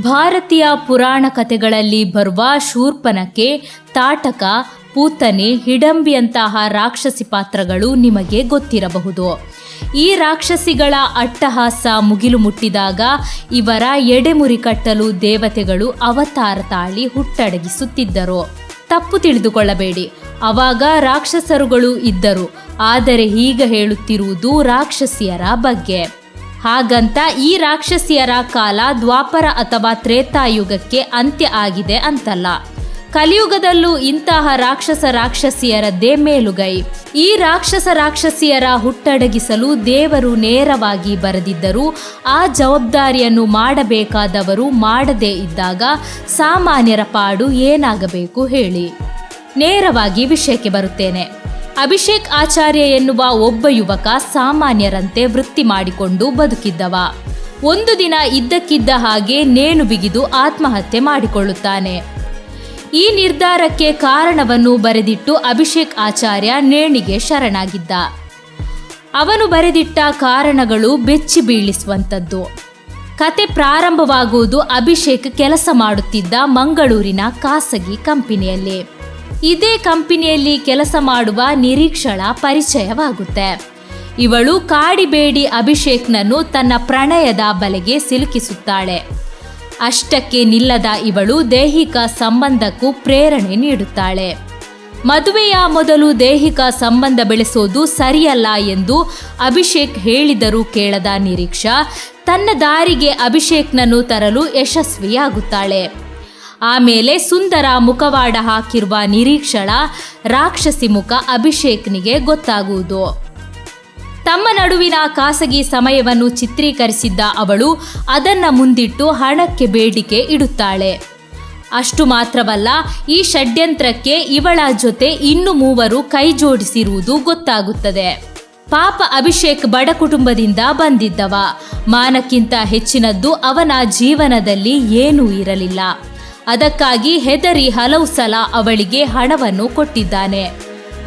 ಭಾರತೀಯ ಪುರಾಣ ಕಥೆಗಳಲ್ಲಿ ಬರುವ ಶೂರ್ಪನಕೆ ತಾಟಕ, ಪೂತನೆ, ಹಿಡಂಬಿಯಂತಹ ರಾಕ್ಷಸಿ ಪಾತ್ರಗಳು ನಿಮಗೆ ಗೊತ್ತಿರಬಹುದು. ಈ ರಾಕ್ಷಸಿಗಳ ಅಟ್ಟಹಾಸ ಮುಗಿಲು ಮುಟ್ಟಿದಾಗ ಇವರ ಎಡೆಮುರಿ ಕಟ್ಟಲು ದೇವತೆಗಳು ಅವತಾರ ತಾಳಿ ಹುಟ್ಟಡಗಿಸುತ್ತಿದ್ದರು. ತಪ್ಪು ತಿಳಿದುಕೊಳ್ಳಬೇಡಿ. ಅವಾಗ ರಾಕ್ಷಸರುಗಳು ಇದ್ದರು. ಆದರೆ ಈಗ ಹೇಳುತ್ತಿರುವುದು ರಾಕ್ಷಸಿಯರ ಬಗ್ಗೆ. ಹಾಗಂತ ಈ ರಾಕ್ಷಸಿಯರ ಕಾಲ ದ್ವಾಪರ ಅಥವಾ ತ್ರೇತಾಯುಗಕ್ಕೆ ಅಂತ್ಯ ಆಗಿದೆ ಅಂತಲ್ಲ. ಕಲಿಯುಗದಲ್ಲೂ ಇಂತಹ ರಾಕ್ಷಸ ರಾಕ್ಷಸಿಯರದ್ದೇ ಮೇಲುಗೈ ಈ ರಾಕ್ಷಸ ರಾಕ್ಷಸಿಯರ ಹುಟ್ಟಡಗಿಸಲು ದೇವರು ನೇರವಾಗಿ ಬರೆದಿದ್ದರೂ ಆ ಜವಾಬ್ದಾರಿಯನ್ನು ಮಾಡಬೇಕಾದವರು ಮಾಡದೇ ಇದ್ದಾಗ ಸಾಮಾನ್ಯರ ಪಾಡು ಏನಾಗಬೇಕು ಹೇಳಿ. ನೇರವಾಗಿ ವಿಷಯಕ್ಕೆ ಬರುತ್ತೇನೆ. ಅಭಿಷೇಕ್ ಆಚಾರ್ಯ ಎನ್ನುವ ಒಬ್ಬ ಯುವಕ ಸಾಮಾನ್ಯರಂತೆ ವೃತ್ತಿ ಮಾಡಿಕೊಂಡು ಬದುಕಿದ್ದವ. ಒಂದು ದಿನ ಇದ್ದಕ್ಕಿದ್ದ ಹಾಗೆ ನೇಣು ಬಿಗಿದು ಆತ್ಮಹತ್ಯೆ ಮಾಡಿಕೊಳ್ಳುತ್ತಾನೆ. ಈ ನಿರ್ಧಾರಕ್ಕೆ ಕಾರಣವನ್ನು ಬರೆದಿಟ್ಟು ಅಭಿಷೇಕ್ ಆಚಾರ್ಯ ನೇಣಿಗೆ ಶರಣಾಗಿದ್ದ. ಅವನು ಬರೆದಿಟ್ಟ ಕಾರಣಗಳು ಬೆಚ್ಚಿ ಬೀಳಿಸುವಂಥದ್ದು. ಕತೆ ಪ್ರಾರಂಭವಾಗುವುದು ಅಭಿಷೇಕ್ ಕೆಲಸ ಮಾಡುತ್ತಿದ್ದ ಮಂಗಳೂರಿನ ಖಾಸಗಿ ಕಂಪನಿಯಲ್ಲಿ. ಇದೇ ಕಂಪನಿಯಲ್ಲಿ ಕೆಲಸ ಮಾಡುವ ನಿರೀಕ್ಷಳ ಪರಿಚಯವಾಗುತ್ತೆ. ಇವಳು ಕಾಡಿಬೇಡಿ ಅಭಿಷೇಕ್ನನ್ನು ತನ್ನ ಪ್ರಣಯದ ಬಲೆಗೆ ಸಿಲುಕಿಸುತ್ತಾಳೆ. ಅಷ್ಟಕ್ಕೆ ನಿಲ್ಲದ ಇವಳು ದೈಹಿಕ ಸಂಬಂಧಕ್ಕೂ ಪ್ರೇರಣೆ ನೀಡುತ್ತಾಳೆ. ಮದುವೆಯ ಮೊದಲು ದೈಹಿಕ ಸಂಬಂಧ ಬೆಳೆಸೋದು ಸರಿಯಲ್ಲ ಎಂದು ಅಭಿಷೇಕ್ ಹೇಳಿದರೂ ಕೇಳದ ನಿರೀಕ್ಷಾ, ತನ್ನ ದಾರಿಗೆ ಅಭಿಷೇಕ್ನನ್ನು ತರಲು ಯಶಸ್ವಿಯಾಗುತ್ತಾಳೆ. ಆಮೇಲೆ ಸುಂದರ ಮುಖವಾಡ ಹಾಕಿರುವ ನಿರೀಕ್ಷಳ ರಾಕ್ಷಸಿ ಮುಖ ಅಭಿಷೇಕ್ನಿಗೆ ಗೊತ್ತಾಗುವುದು. ತಮ್ಮ ನಡುವಿನ ಖಾಸಗಿ ಸಮಯವನ್ನು ಚಿತ್ರೀಕರಿಸಿದ್ದ ಅವಳು ಅದನ್ನ ಮುಂದಿಟ್ಟು ಹಣಕ್ಕೆ ಬೇಡಿಕೆ ಇಡುತ್ತಾಳೆ. ಅಷ್ಟು ಮಾತ್ರವಲ್ಲ, ಈ ಷಡ್ಯಂತ್ರಕ್ಕೆ ಇವಳ ಜೊತೆ ಇನ್ನು ಮೂವರು ಕೈ ಜೋಡಿಸಿರುವುದು ಗೊತ್ತಾಗುತ್ತದೆ. ಪಾಪ ಅಭಿಷೇಕ್ ಬಡ ಕುಟುಂಬದಿಂದ ಬಂದಿದ್ದವ. ಮಾನಕ್ಕಿಂತ ಹೆಚ್ಚಿನದ್ದು ಅವನ ಜೀವನದಲ್ಲಿ ಏನೂ ಇರಲಿಲ್ಲ. ಅದಕ್ಕಾಗಿ ಹೆದರಿ ಹಲವು ಸಲ ಅವಳಿಗೆ ಹಣವನ್ನು ಕೊಟ್ಟಿದ್ದಾನೆ.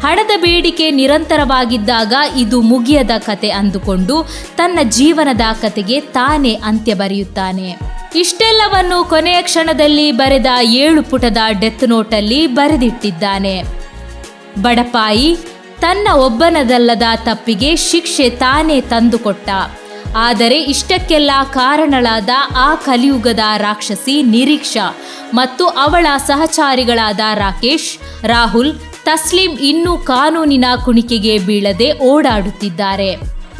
ಹಣದ ಬೇಡಿಕೆ ನಿರಂತರವಾಗಿದ್ದಾಗ ಇದು ಮುಗಿಯದ ಕತೆ ಅಂದುಕೊಂಡು ತನ್ನ ಜೀವನದ ಕತೆಗೆ ತಾನೇ ಅಂತ್ಯ ಬರೆಯುತ್ತಾನೆ. ಇಷ್ಟೆಲ್ಲವನ್ನು ಕೊನೆಯ ಕ್ಷಣದಲ್ಲಿ ಬರೆದ ಏಳು ಪುಟದ ಡೆತ್ ನೋಟಲ್ಲಿ ಬರೆದಿಟ್ಟಿದ್ದಾನೆ. ಬಡಪಾಯಿ ತನ್ನ ಒಬ್ಬನದಲ್ಲದ ತಪ್ಪಿಗೆ ಶಿಕ್ಷೆ ತಾನೇ ತಂದುಕೊಟ್ಟ. ಆದರೆ ಇಷ್ಟಕ್ಕೆಲ್ಲ ಕಾರಣಳಾದ ಆ ಕಲಿಯುಗದ ರಾಕ್ಷಸಿ ನಿರೀಕ್ಷಾ ಮತ್ತು ಅವಳ ಸಹಚಾರಿಗಳಾದ ರಾಕೇಶ್, ರಾಹುಲ್, ತಸ್ಲಿಂ ಇನ್ನೂ ಕಾನೂನಿನ ಕುಣಿಕೆಗೆ ಬೀಳದೆ ಓಡಾಡುತ್ತಿದ್ದಾರೆ.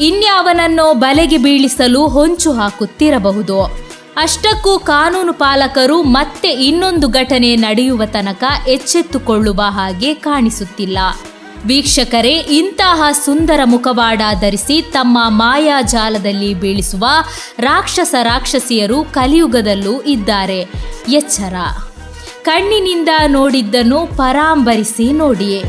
ಇನ್ಯಾವನನ್ನೋ ಬಲೆಗೆ ಬೀಳಿಸಲು ಹೊಂಚು ಹಾಕುತ್ತಿರಬಹುದು. ಅಷ್ಟಕ್ಕೂ ಕಾನೂನು ಪಾಲಕರು ಮತ್ತೆ ಇನ್ನೊಂದು ಘಟನೆ ನಡೆಯುವ ತನಕ ಎಚ್ಚೆತ್ತುಕೊಳ್ಳುವ ಹಾಗೆ ಕಾಣಿಸುತ್ತಿಲ್ಲ. ವೀಕ್ಷಕರೇ, ಇಂತಹ ಸುಂದರ ಮುಖವಾಡ ಧರಿಸಿ ತಮ್ಮ ಮಾಯಾಜಾಲದಲ್ಲಿ ಬೀಳಿಸುವ ರಾಕ್ಷಸ ರಾಕ್ಷಸಿಯರು ಕಲಿಯುಗದಲ್ಲೂ ಇದ್ದಾರೆ. ಎಚ್ಚರ. ಕಣ್ಣಿನಿಂದ ನೋಡಿದ್ದನ್ನು ಪರಾಂಬರಿಸಿ ನೋಡಿಯೇ.